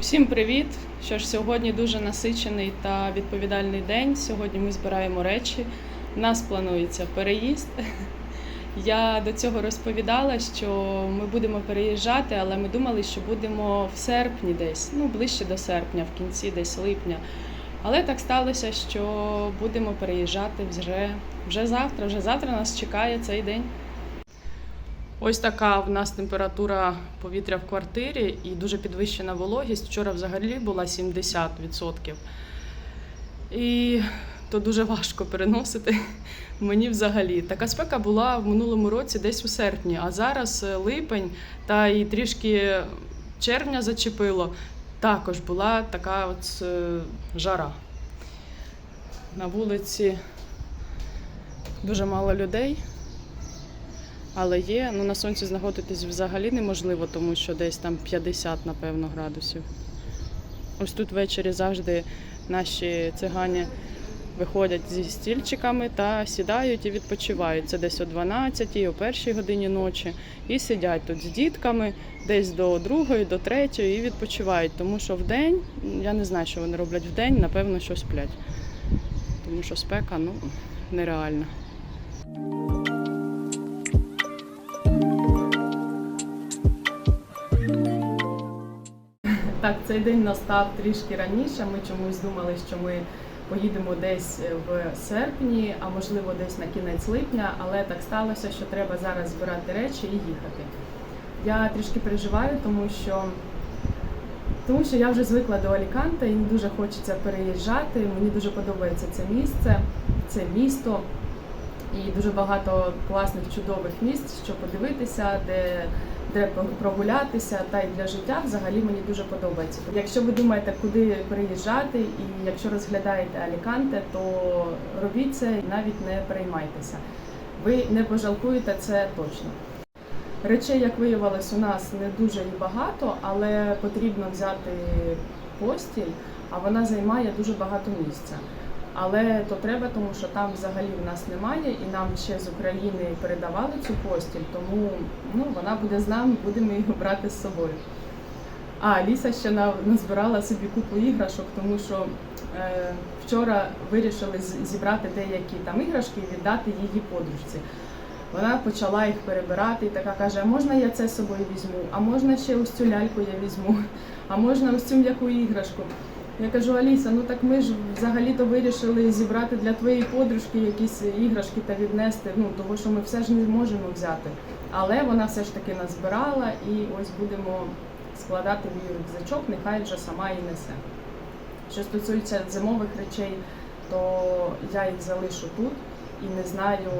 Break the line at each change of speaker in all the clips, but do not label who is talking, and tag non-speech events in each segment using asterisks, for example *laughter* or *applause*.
Усім привіт! Що ж, сьогодні дуже насичений та відповідальний день. Сьогодні ми збираємо речі. У нас планується переїзд. *laughs* Я до цього розповідала, що ми будемо переїжджати, але ми думали, що будемо в серпні десь, ну ближче до серпня, в кінці десь липня. Але так сталося, що будемо переїжджати вже, вже завтра. Вже завтра нас чекає цей день. Ось така в нас температура повітря в квартирі і дуже підвищена вологість. Вчора взагалі була 70%. І то дуже важко переносити мені взагалі. Така спека була в минулому році десь у серпні, а зараз е, липень та і трішки червня зачепило. Також була така от е, жара. На вулиці дуже мало людей. Але є, ну на сонці знаходитись взагалі неможливо, тому що десь там 50, напевно, градусів. Ось тут ввечері завжди наші цигані виходять зі стільчиками та сідають і відпочивають. Це десь о 12, о першій годині ночі. І сидять тут з дітками десь до другої, до третьої і відпочивають. Тому що вдень, я не знаю, що вони роблять вдень, напевно, що сплять. Тому що спека ну, нереальна. Так, цей день настав трішки раніше. Ми чомусь думали, що ми поїдемо десь в серпні, а можливо десь на кінець липня, але так сталося, що треба зараз збирати речі і їхати. Я трішки переживаю, тому що, тому що я вже звикла до Аліканта і дуже хочеться переїжджати. Мені дуже подобається це місце, це місто. І дуже багато класних чудових місць, що подивитися, де, де прогулятися, та й для життя взагалі мені дуже подобається. Якщо ви думаєте, куди переїжджати, і якщо розглядаєте Аліканте, то робіть це і навіть не переймайтеся. Ви не пожалкуєте це точно. Речей, як виявилось, у нас не дуже і багато, але потрібно взяти постіль, а вона займає дуже багато місця. Але то треба, тому що там взагалі в нас немає, і нам ще з України передавали цю постіль, тому ну, вона буде з нами, будемо її брати з собою. А Ліса ще назбирала собі купу іграшок, тому що е, вчора вирішили зібрати деякі там іграшки і віддати її подружці. Вона почала їх перебирати і така каже: а можна я це з собою візьму? А можна ще ось цю ляльку я візьму, а можна ось цю м'яку іграшку. Я кажу, Аліса, ну так ми ж взагалі-то вирішили зібрати для твоєї подружки якісь іграшки та віднести. Ну того, що ми все ж не можемо взяти. Але вона все ж таки назбирала і ось будемо складати в її рюкзачок, нехай вже сама і несе. Що стосується зимових речей, то я їх залишу тут і не знаю,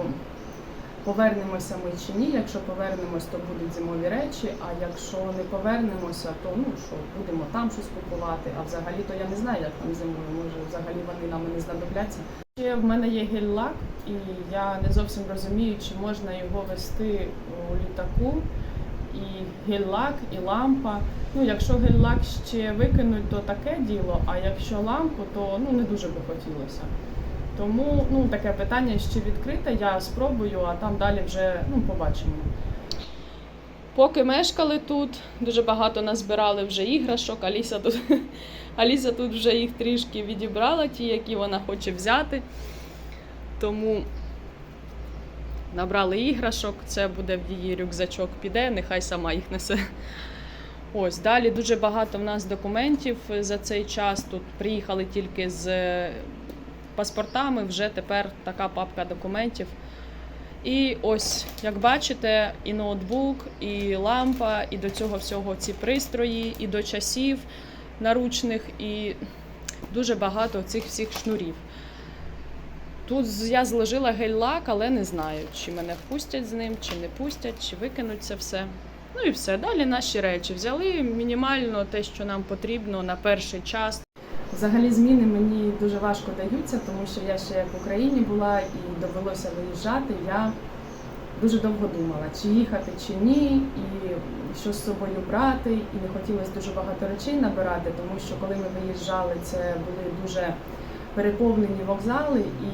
повернемося ми чи ні. Якщо повернемось, то будуть зимові речі. А якщо не повернемося, то ну що будемо там щось купувати. А взагалі то я не знаю, як там зимою. Може, взагалі вони нам не знадобляться. Ще в мене є гель-лак, і я не зовсім розумію, чи можна його вести у літаку. І гель-лак, і лампа. Ну, якщо гель-лак ще викинуть, то таке діло. А якщо лампу, то ну не дуже би хотілося. Тому ну таке питання ще відкрите. Я спробую, а там далі вже ну побачимо. Поки мешкали тут, дуже багато назбирали вже іграшок. Аліса тут, *laughs* Аліса тут вже їх трішки відібрала, ті, які вона хоче взяти. Тому набрали іграшок, це буде в її рюкзачок піде, нехай сама їх несе. Ось далі дуже багато в нас документів за цей час. Тут приїхали тільки з паспортами, вже тепер така папка документів. І ось, як бачите, і ноутбук, і лампа, і до цього всього ці пристрої, і до часів наручних, і дуже багато цих всіх шнурів. Тут я зложила гель-лак, але не знаю, чи мене впустять з ним, чи не пустять, чи викинуть це все. Ну і все. Далі наші речі взяли мінімально те, що нам потрібно на перший час. Взагалі зміни мені дуже важко даються, тому що я ще в Україні була і довелося виїжджати. Я дуже довго думала, чи їхати, чи ні, і що з собою брати. І не хотілося дуже багато речей набирати, тому що коли ми виїжджали, це були дуже переповнені вокзали, і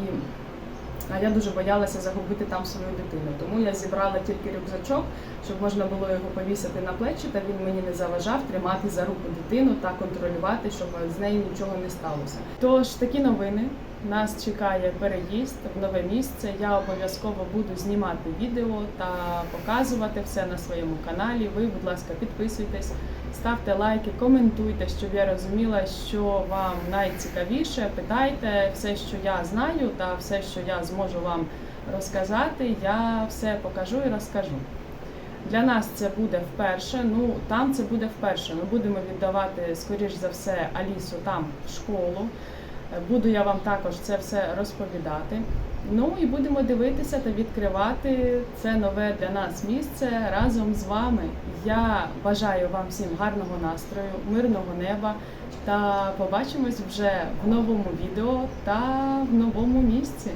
А я дуже боялася загубити там свою дитину. Тому я зібрала тільки рюкзачок, щоб можна було його повісити на плечі, та він мені не заважав тримати за руку дитину та контролювати, щоб з нею нічого не сталося. Тож такі новини. Нас чекає переїзд в нове місце. Я обов'язково буду знімати відео та показувати все на своєму каналі. Ви, будь ласка, підписуйтесь, ставте лайки, коментуйте, щоб я розуміла, що вам найцікавіше. Питайте все, що я знаю, та все, що я зможу вам розказати, я все покажу і розкажу. Для нас це буде вперше. Ну там це буде вперше. Ми будемо віддавати, скоріш за все, Алісу там в школу. Буду я вам також це все розповідати. Ну і будемо дивитися та відкривати це нове для нас місце разом з вами. Я бажаю вам всім гарного настрою, мирного неба та побачимось вже в новому відео та в новому місці.